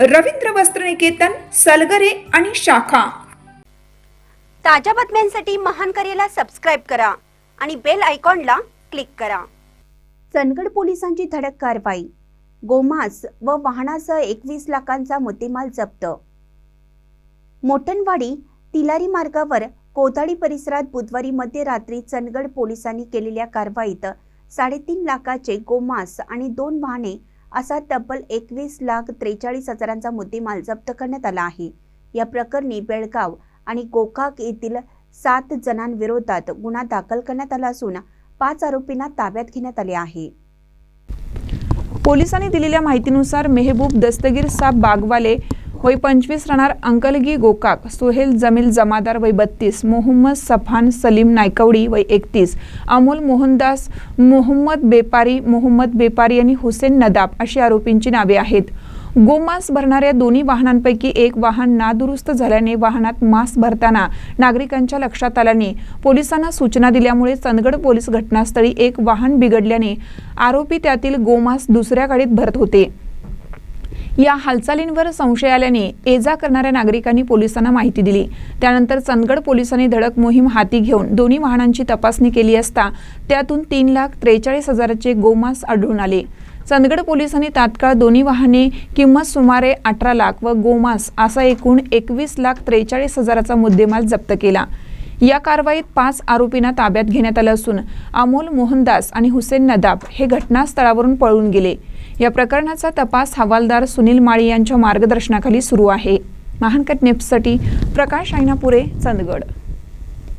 रवींद्र वस्त्रनिकेतन सलगरे आणि शाखा. ताज्या बातम्यांसाठी महान करेला सबस्क्राईब करा आणि बेल आयकॉनला क्लिक करा. चंदगड पोलिसांची धडक कारवाई. गोमास व वाहनासह एकवीस लाखांचा मुद्देमाल जप्त. मोठणवाडी तिलारी मार्गावर कोथाडी परिसरात बुधवारी मध्यरात्री चंदगड पोलिसांनी केलेल्या कारवाईत साडेतीन लाखाचे गोमास आणि दोन वाहने असा तब्बल एकवीस लाख त्रेचाळीस हजारांचा मुद्देमाल जप्त करण्यात आला आहे. या प्रकरणी बेळगाव आणि गोकाक येथील सात जणांविरोधात गुन्हा दाखल करण्यात आला असून पाच आरोपींना ताब्यात घेण्यात आले आहे. पोलिसांनी दिलेल्या माहितीनुसार मेहबूब दस्तगीर साब बागवाले वय पंचवीस राहणार अंकलगी गोकाक सुहेल जमील जमादार वय बत्तीस मोहम्मद सफान सलीम नायकवडी वय एकतीस अमोल मोहनदास मोहम्मद बेपारी मोहम्मद बेपारी आणि हुसेन नदाब अशी आरोपींची नावे आहेत. गोमांस भरणाऱ्या दोन्ही वाहनांपैकी एक वाहन नादुरुस्त झाल्याने वाहनात मांस भरताना नागरिकांच्या लक्षात आल्याने पोलिसांना सूचना दिल्यामुळे चंदगड पोलीस घटनास्थळी एक वाहन बिघडल्याने आरोपी त्यातील गोमांस दुसऱ्या गाडीत भरत होते. या हालचालींवर संशय आल्याने ये जा करणाऱ्या नागरिकांनी पोलिसांना माहिती दिली. त्यानंतर चंदगड पोलिसांनी धडक मोहीम हाती घेऊन दोन्ही वाहनांची तपासणी केली असता त्यातून तीन लाख त्रेचाळीस हजाराचे गोमांस आढळून आले. चंदगड पोलिसांनी तात्काळ दोन्ही वाहने किंमत सुमारे अठरा लाख व गोमांस असा एकूण एकवीस लाख त्रेचाळीस हजाराचा मुद्देमाल जप्त केला. या कारवाईत पाच आरोपींना ताब्यात घेण्यात आलं असून अमोल मोहनदास आणि हुसेन नदाब हे घटनास्थळावरून पळून गेले. या प्रकरणाचा तपास हवालदार सुनील माळी यांच्या मार्गदर्शनाखाली सुरू आहे. महानकट नेप्ससाठी प्रकाश आयनापुरे चंदगड.